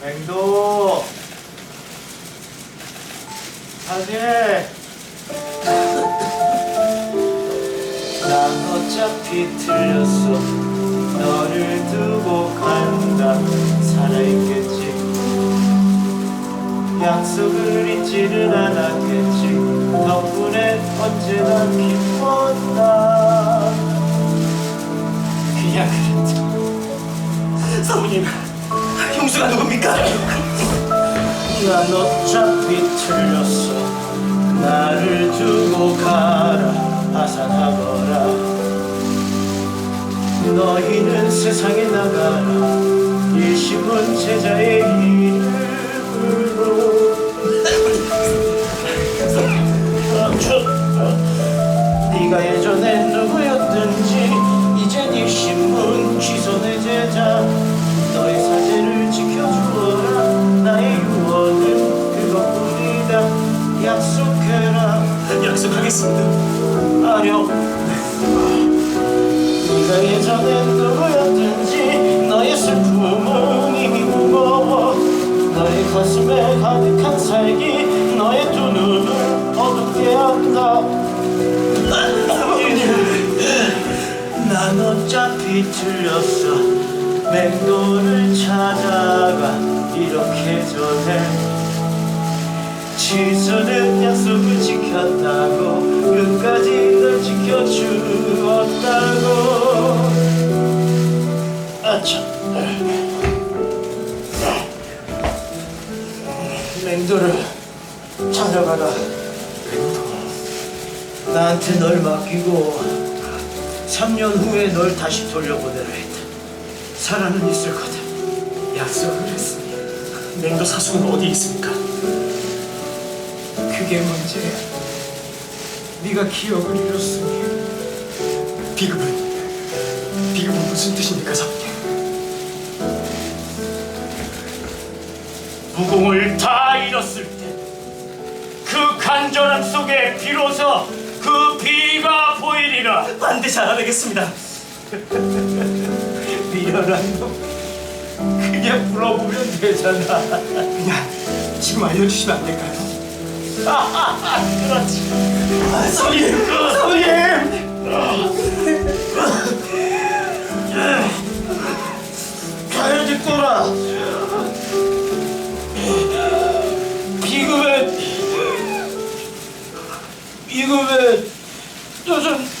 맹도 사실 난 어차피 틀렸어. 너를 두고 간다. 살아있겠지. 약속을 잊지는 않았겠지. 덕분에 언제나 기뻤다. 그냥 그랬죠. 사모님, 형수가 누굽니까? 난 어차피 틀렸어. 나를 두고 가라. 하산하거라. 너희는 세상에 나가라. 일심은 제자의 이름 하겠습니다. 아령 네가 예전에 누구였든지 너의 슬픔은 이미 무거워. 너의 가슴에 가득한 살기 너의 두 눈을 어둡게 한다. 난 어차피 틀렸어. 맹도를 찾아가 이렇게 전해. 지수는 약속을 지켰다 참 맹도를 찾아가라. 나한테 널 맡기고 3년 후에 널 다시 돌려보내라 했다. 살아는 있을 거다. 약속을 했습니다. 냉도 사숙은 어디 있습니까? 그게 문제야 네가 기억을 잃었으니. 비급은 비급은 무슨 뜻입니까, 사모님? 무공을 다 잃었을 때 그 간절함 속에 비로소 그 비가 보이리라 반드시 알아내겠습니다. 미련한 놈 그냥 물어보면 되잖아 그냥 지금 알려주시면 안 될까요? 그렇지 아, 사모님, 사모님. 가야지 또라 이거 왜 요즘